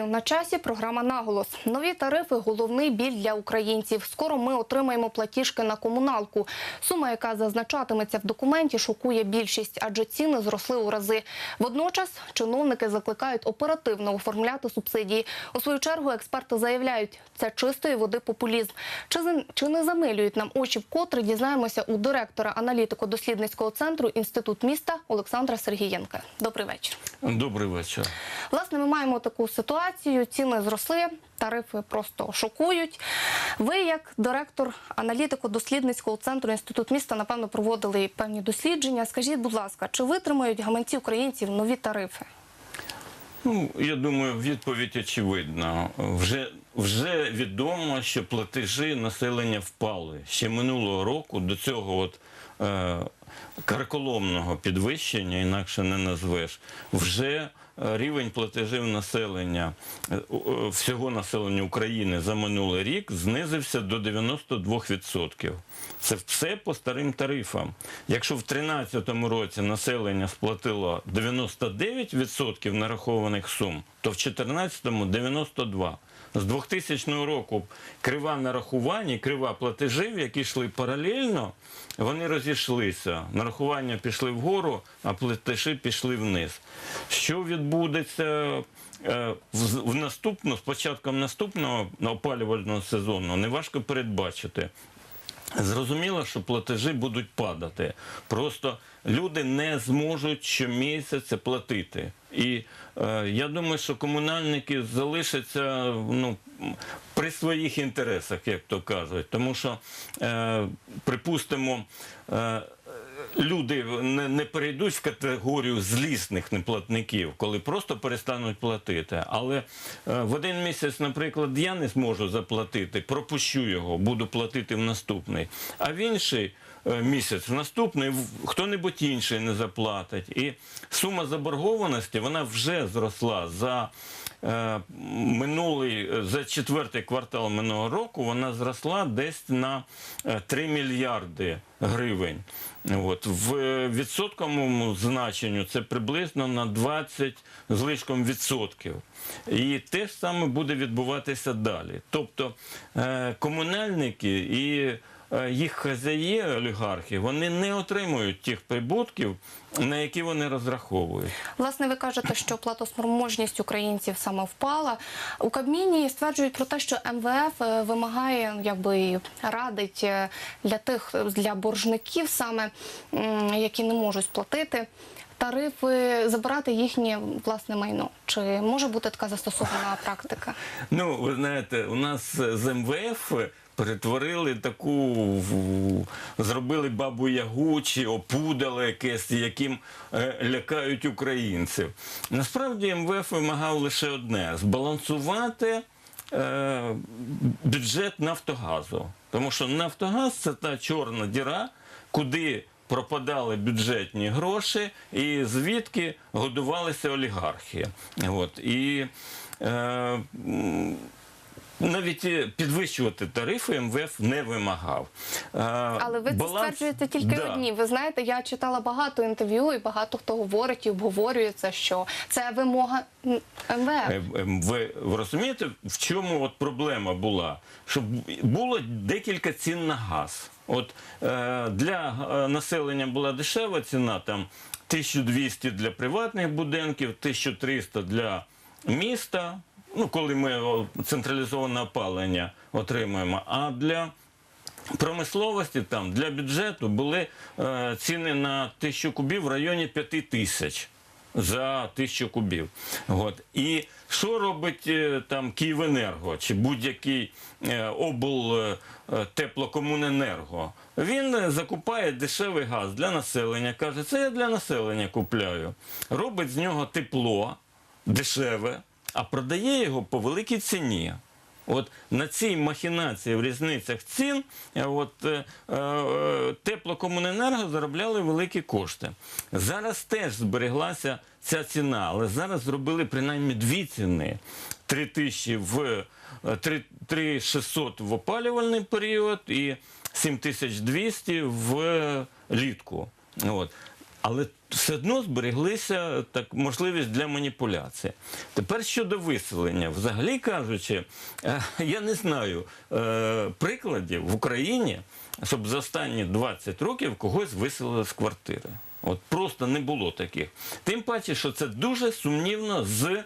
Вітаю на часі. Програма наголос. Нові тарифи головний біль для українців. Скоро ми отримаємо платіжки на комуналку. Сума, яка зазначатиметься в документі, шокує більшість, адже ціни зросли у рази. Водночас чиновники закликають оперативно оформляти субсидії. У свою чергу експерти заявляють, це чистої води популізм. Чи чи не замилюють нам очі вкотре? Дізнаємося у директора аналітико-дослідницького центру інститут міста Олександра Сергієнка. Добрий вечір. Добрий вечір. Власне, ми маємо таку ситуацію. Ціни зросли, тарифи просто шокують. Ви, як директор аналітико-дослідницького центру інститут міста, напевно, проводили певні дослідження. Скажіть, будь ласка, чи витримають гаманці українців нові тарифи? Ну, я думаю, відповідь очевидна. Вже, вже відомо, що платежі населення впали. Ще минулого року до цього от, е, карколомного підвищення, інакше не назвеш, вже рівень платежів населення е, е, всього населення України за минулий рік знизився до 92%. Це все по старим тарифам. Якщо в 2013 році населення сплатило 99% нарахованих сум, то в 2014 – 92%. З 2000 року крива нарахування, крива платежів, які йшли паралельно, вони розійшлися. Нарахування пішли вгору, а платежі пішли вниз. Що відбудеться е, в, наступну, з початком наступного опалювального сезону, неважко передбачити. Зрозуміло, що платежі будуть падати. Просто люди не зможуть щомісяця платити. І е, я думаю, що комунальники залишаться ну, при своїх інтересах, як то кажуть. Тому що, е, припустимо, е, люди не, не перейдуть в категорію злісних неплатників, коли просто перестануть платити. Але е, в один місяць, наприклад, я не зможу заплатити, пропущу його, буду платити в наступний. А в інший е, місяць, в наступний, хто-небудь інший не заплатить. І сума заборгованості вона вже зросла за. е, Минулий за четвертий квартал минулого року вона зросла десь на е, 3 мільярди гривень. От в е, відсотковому значенню це приблизно на 20 з лишком відсотків. І те ж саме буде відбуватися далі. Тобто е, комунальники і їх хазяї, олігархи, вони не отримують тих прибутків, на які вони розраховують. Власне, ви кажете, що платоспроможність українців саме впала. У Кабміні стверджують про те, що МВФ е, вимагає, якби радить е, для тих для боржників, саме які не можуть сплатити. Тарифи забирати їхнє власне майно. Чи може бути така застосована практика? Ну, ви знаєте, у нас з МВФ перетворили таку, зробили бабу Ягу чи опудало якесь, яким е, лякають українців. Насправді МВФ вимагав лише одне збалансувати е, бюджет Нафтогазу. Тому що Нафтогаз це та чорна діра, куди пропадали бюджетні гроші, і звідки годувалися олігархи. От. І е, навіть е, підвищувати тарифи МВФ не вимагав. Е, Але ви це баланс- стверджуєте тільки Да. одні. Ви знаєте, я читала багато інтерв'ю, і багато хто говорить і обговорює це, що це вимога МВФ. Ви, розумієте, в чому от проблема була? Щоб було декілька цін на газ. От е, для населення була дешева ціна, там 1200 для приватних будинків, 1300 для міста. Ну, коли ми централізоване опалення отримуємо. А для промисловості там для бюджету були е, ціни на тисячу кубів в районі 5 тисяч за тисячу кубів. От. І що робить е, там Київенерго чи будь-який е, обл е, е? Він закупає дешевий газ для населення. Каже, це я для населення купляю. Робить з нього тепло дешеве, а продає його по великій ціні. От на цій махінації в різницях цін е, от, е, е, теплокомуненерго заробляли великі кошти. Зараз теж збереглася ця ціна, але зараз зробили принаймні дві ціни: 3 тисячі в е, 3 3600 в опалювальний період і 7200 в літку. От. Але все одно збереглися так можливість для маніпуляції. Тепер щодо виселення, взагалі кажучи, е, я не знаю е, прикладів в Україні, щоб за останні 20 років когось виселили з квартири. От просто не було таких. Тим паче, що це дуже сумнівно з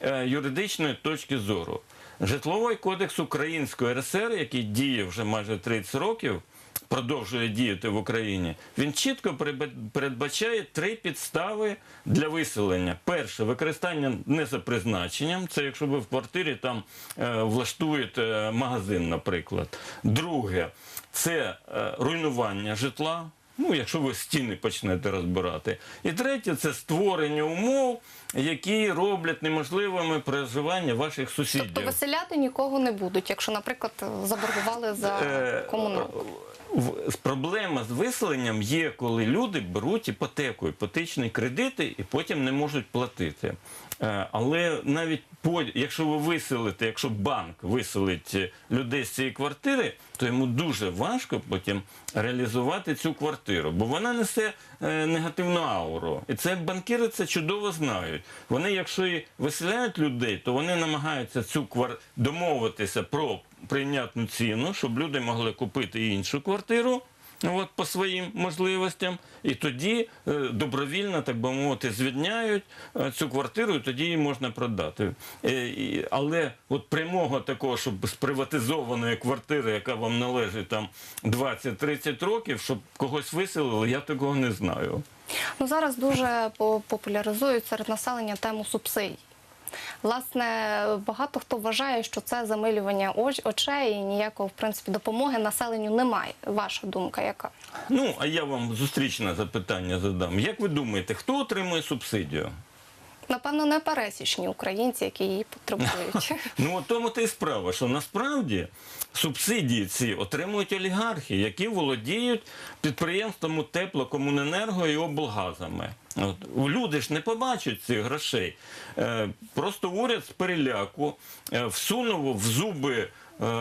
е, юридичної точки зору. Житловий кодекс Української РСР, який діє вже майже 30 років, продовжує діяти в Україні, він чітко передбачає три підстави для виселення. Перше використання не за призначенням. Це якщо ви в квартирі там е, влаштуєте магазин, наприклад. Друге, це е, руйнування житла. Ну, якщо ви стіни почнете розбирати. І третє це створення умов, які роблять неможливими проживання ваших сусідів. Тобто виселяти нікого не будуть, якщо, наприклад, заборгували за Е, комуналку. Проблема з виселенням є, коли люди беруть іпотеку, іпотечні кредити і потім не можуть платити. Е, Але навіть якщо ви виселите, якщо банк виселить людей з цієї квартири, то йому дуже важко потім реалізувати цю квартиру, бо вона несе е, негативну ауру. І це банкіри це чудово знають. Вони, якщо і виселяють людей, то вони намагаються цю квар... домовитися про прийнятну ціну, щоб люди могли купити іншу квартиру. От по своїм можливостям, і тоді е, добровільно, так би мовити, звільняють е, цю квартиру, і тоді її можна продати. Е, але от прямого такого, щоб з приватизованої квартири, яка вам належить там 20-30 років, щоб когось виселили, я такого не знаю. Ну зараз дуже по- популяризують серед населення тему субсидій. Власне, багато хто вважає, що це замилювання оч- очей і ніякого в принципі допомоги населенню немає. Ваша думка яка? Ну, а я вам зустрічне запитання задам. Як ви думаєте, хто отримує субсидію? Напевно, не пересічні українці, які її потребують. Ну, тому та й справа, що насправді субсидії ці отримують олігархи, які володіють підприємствами теплокомуненерго і облгазами. От. Люди ж не побачать цих грошей. Е, просто уряд з переляку е, всунув в зуби е,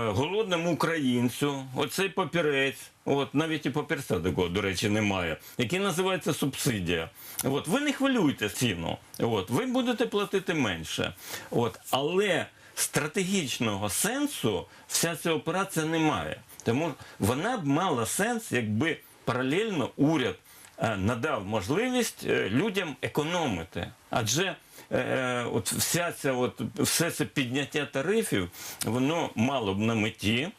голодному українцю оцей папірець. От навіть і папірця такого, до речі, немає, який називається субсидія. От ви не хвилюйте ціну. От ви будете платити менше. От але стратегічного сенсу вся ця операція не має. Тому вона б мала сенс, якби паралельно уряд надав можливість е, людям економити. Адже е, от вся ця, от, все це підняття тарифів, воно мало б на меті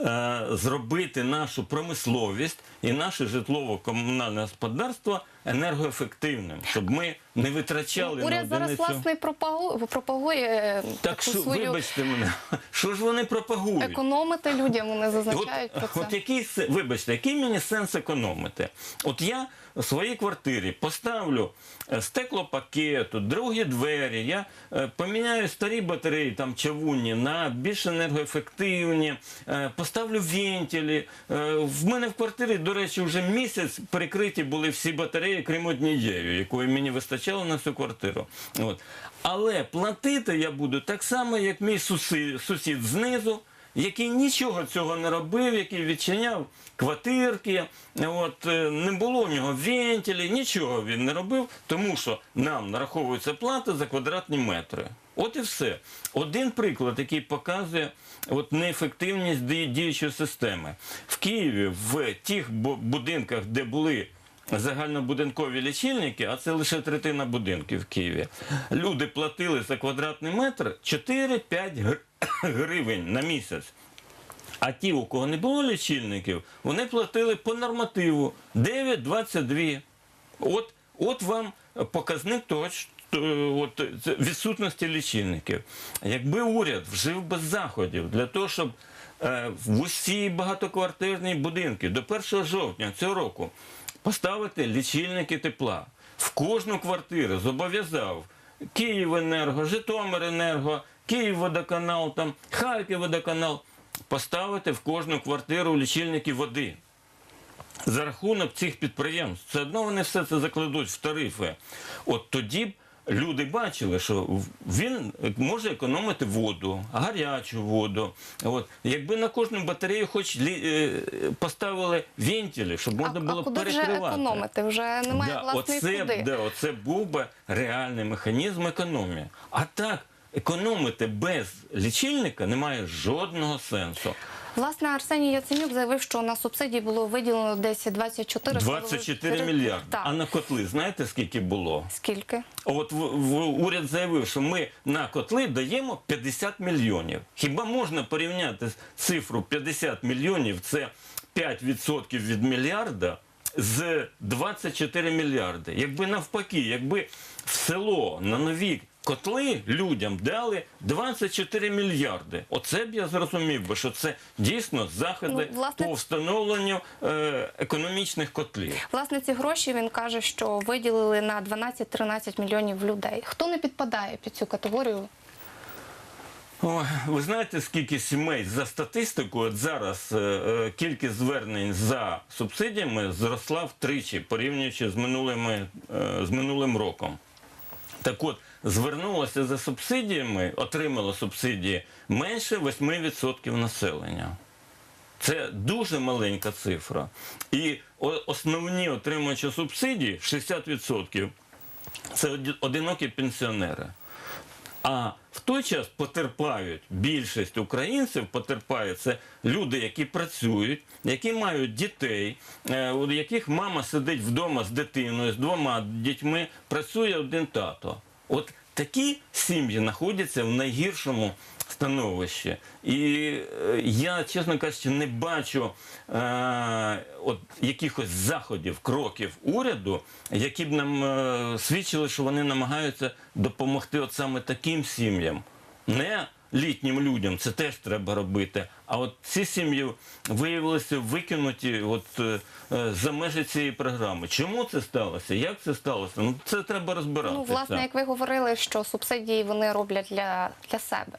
е, зробити нашу промисловість і наше житлово-комунальне господарство енергоефективним, щоб ми не витрачали на Уряд зараз одиницю. власне і пропагу- пропагує е, Так таку що, свою вибачте мене, що ж вони пропагують? економити людям. Вони От, зазначають про це. от який вибачте, який мені сенс економити? От я в своїй квартирі поставлю е, стеклопакету, другі двері, я е, поміняю старі батареї там чавунні на більш енергоефективні, поставлю вентилі. В мене в квартирі, до речі, вже місяць перекриті були всі батареї, крім однієї, якої мені вистачало на всю квартиру. От. Але платити я буду так само, як мій сусід, сусід знизу який нічого цього не робив, який відчиняв квартирки, от, е, не було у нього вентилі, нічого він не робив, тому що нам нараховується плата за квадратні метри. От і все. Один приклад, який показує от, неефективність діючої системи. В Києві в тих будинках, де були загальнобудинкові лічильники, а це лише третина будинків в Києві. Люди платили за квадратний метр 4-5 гривень на місяць. А ті, у кого не було лічильників, вони платили по нормативу 9,22. От, от вам показник того, що от, відсутності лічильників. Якби уряд вжив би заходів для того, щоб е, в усі багатоквартирні будинки до 1 жовтня цього року поставити лічильники тепла в кожну квартиру, зобов'язав Київенерго, Житомиренерго, Київводоканал, там, Харківводоканал поставити в кожну квартиру лічильники води за рахунок цих підприємств. Все одно вони все це закладуть в тарифи. От тоді б люди бачили, що він може економити воду, гарячу воду. От якби на кожну батарею, хоч лі- е, поставили вентилі, щоб можна а, було а куди вже перекривати. економити? Вже немає Да, власної оце, куди. да, оце був би реальний механізм економії. А так, економити без лічильника немає жодного сенсу. Власне, Арсеній Яценюк заявив, що на субсидії було виділено десь 24 24 мільярди. Так. А на котли знаєте скільки було? Скільки? От в, в- уряд заявив, що ми на котли даємо 50 мільйонів. Хіба можна порівняти цифру 50 мільйонів? Це 5% від мільярда з 24 мільярди. Якби навпаки, якби в село на нові котли людям дали 24 мільярди. Оце б я зрозумів би, що це дійсно заходи Ну, власне- по встановленню е, економічних котлів. Власне, ці гроші він каже, що виділили на 12-13 мільйонів людей. Хто не підпадає під цю категорію? Ой, ви знаєте, скільки сімей за статистикою от зараз е, е, кількість звернень за субсидіями зросла втричі, порівнюючи з минулими е, з минулим роком. Так от, звернулося за субсидіями, отримало субсидії менше 8% населення. Це дуже маленька цифра. І основні отримувачі субсидій 60% це одинокі пенсіонери. А в той час потерпають більшість українців, потерпають це люди, які працюють, які мають дітей, е, у яких мама сидить вдома з дитиною, з двома дітьми, працює один тато. От такі сім'ї знаходяться в найгіршому становищі. І е, я, чесно кажучи, не бачу е, от якихось заходів, кроків уряду, які б нам е, свідчили, що вони намагаються допомогти от саме таким сім'ям. Не літнім людям, це теж треба робити. А от ці сім'ї виявилися викинуті от, е, е, за межі цієї програми. Чому це сталося? Як це сталося? Ну це треба розбиратися. Ну, власне, як ви говорили, що субсидії вони роблять для, для себе.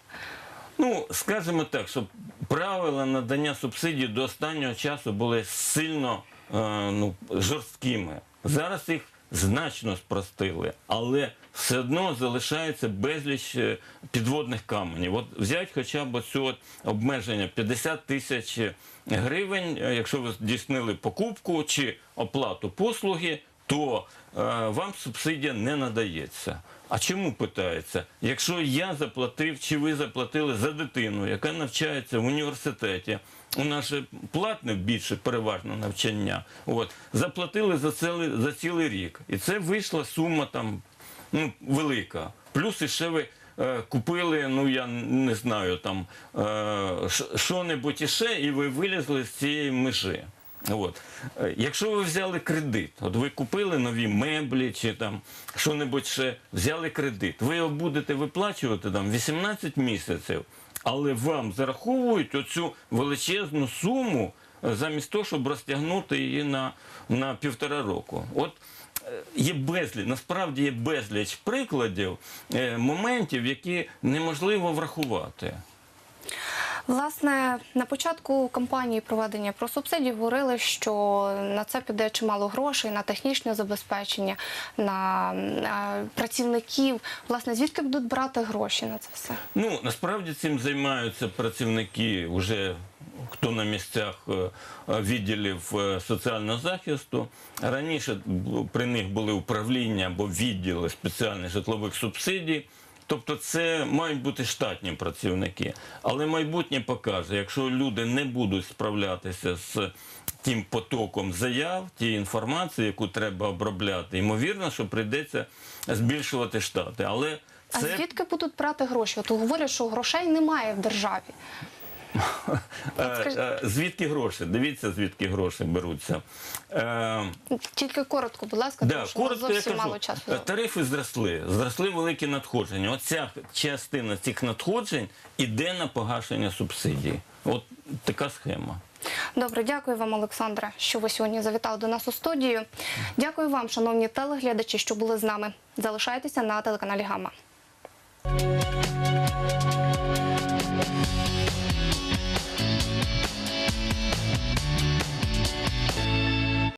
Ну, скажімо так, що правила надання субсидій до останнього часу були сильно е, ну, жорсткими. Зараз їх значно спростили, але все одно залишається безліч е, підводних каменів. От взять хоча б цю от обмеження 50 тисяч гривень, е, якщо ви здійснили покупку чи оплату послуги, то е, вам субсидія не надається. А чому питається? Якщо я заплатив чи ви заплатили за дитину, яка навчається в університеті, у нас же платне більше переважно навчання. От заплатили за цілий, за цілий рік, і це вийшла сума там ну, велика. Плюс іще ви е, купили, ну я не знаю, там е, що-небудь іще, і ви вилізли з цієї межі. От. Якщо ви взяли кредит, от ви купили нові меблі чи там що-небудь ще взяли кредит, ви його будете виплачувати там 18 місяців, але вам зараховують оцю величезну суму е, замість того, щоб розтягнути її на, на півтора року. От е, Є безліч, насправді є безліч прикладів, е, моментів, які неможливо врахувати. Власне, на початку кампанії проведення про субсидії говорили, що на це піде чимало грошей, на технічне забезпечення, на, на працівників. Власне, звідки будуть брати гроші на це все? Ну, насправді цим займаються працівники вже хто на місцях е, е, відділів е, соціального захисту. Раніше при них були управління або відділи спеціальних житлових субсидій. Тобто це мають бути штатні працівники. Але майбутнє покаже, якщо люди не будуть справлятися з тим потоком заяв, тієї інформації, яку треба обробляти, ймовірно, що прийдеться збільшувати штати. Але А звідки будуть брати гроші? От говорять, що грошей немає в державі. Е, е, Звідки гроші? Дивіться, звідки гроші беруться. Е, Тільки коротко, будь ласка, тому що зовсім мало часу. тарифи зросли, зросли великі надходження. Оця частина цих надходжень іде на погашення субсидій. От така схема. Добре, дякую вам, Олександре, що ви сьогодні завітали до нас у студію. Дякую вам, шановні телеглядачі, що були з нами. Залишайтеся на телеканалі Гама.